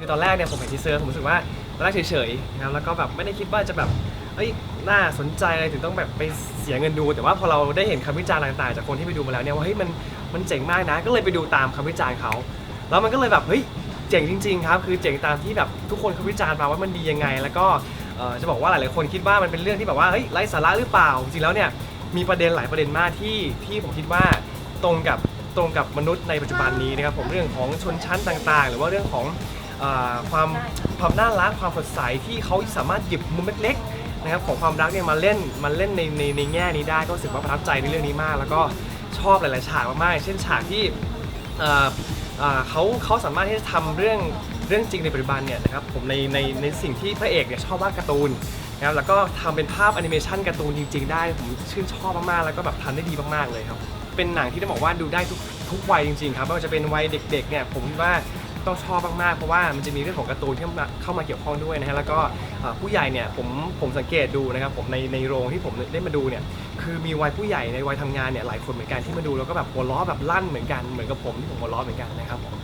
คือตอนแรกเนี่ยผมเห็นทีเซอร์ผมรู้สึกว่าตอนแรกเฉยๆนะครับแล้วก็แบบไม่ได้คิดว่าจะแบบเอ้ยน่าสนใจอะไรถึงต้องแบบไปเสียเงินดู แต่ว่าพอเราได้เห็นคำวิจารณ์ต่างๆ จากคนที่ไปดูมาแล้วเนี่ยว่าเฮ้ยมันมันเจ๋งมากนะ ก็เลยไปดูตามคำวิจารณ์เขาแล้วมันก็เลยแบบเฮ้ยเจ๋งจริงๆครับคือเจ๋งตามที่แบบทุกคนเขาวิจารณ์มาว่ามันดียังไง แล้วก็เอ่อจะบอกว่าหลายๆคนคิดว่ามันเป็นเรื่องที่แบบว่าเฮ้ยไร้สาระหรือเปล่าจริงๆแล้วเนี่ยมีประเด็นหลายประเด็นมากที่ที่ผมคิดว่าตรงกับตรงกับมนุษย์ในปัจจุบันนี้นะครับผมเรื่องของชนชั้นต่างๆ หรือว่าเรื่องของ อ่าความความน่ารักความสดใสที่เขาสามารถหยิบมุมเล็กๆนะครับของความรักเนี่ยมาเล่นมาเล่นในในในแง่นี้ได้ก็รู้สึกว่าประทับใจในเรื่องนี้มาก แล้วก็ชอบหลายๆฉากมากๆเช่นฉากที่อ่าอ่าเขาเขาสามารถที่จะทำเรื่องเรื่องจริงในปัจจุบันเนี่ยนะครับผมในในในสิ่งที่พระเอกเนี่ยชอบวาดการ์ตูนนะครับแล้วก็ทำเป็นภาพแอนิเมชันการ์ตูนจริง ๆ ได้ผมชื่นชอบมากๆแล้วก็แบบทำได้ดีมากๆเลยครับ เป็นหนังที่ต้องบอกว่าดูได้ทุกทุกวัยจริงๆครับไม่ว่าจะเป็นวัยเด็กๆเนี่ยผมคิดว่า ต้องชอบมากๆ เพราะว่ามันจะมีเรื่องของการ์ตูนที่เข้ามาเข้ามาเกี่ยวข้องด้วยนะฮะแล้วก็เอ่อผู้ใหญ่เนี่ยผมผมสังเกตดูนะครับผมในในโรงที่ผมได้มาดูเนี่ยคือมีวัยผู้ใหญ่ในวัยทำงานเนี่ยหลายคนเหมือนกันที่มาดูแล้วก็แบบหัวล้อแบบลั่นเหมือนกันเหมือนกับผมที่ผมหัวล้อเหมือนกันนะครับผม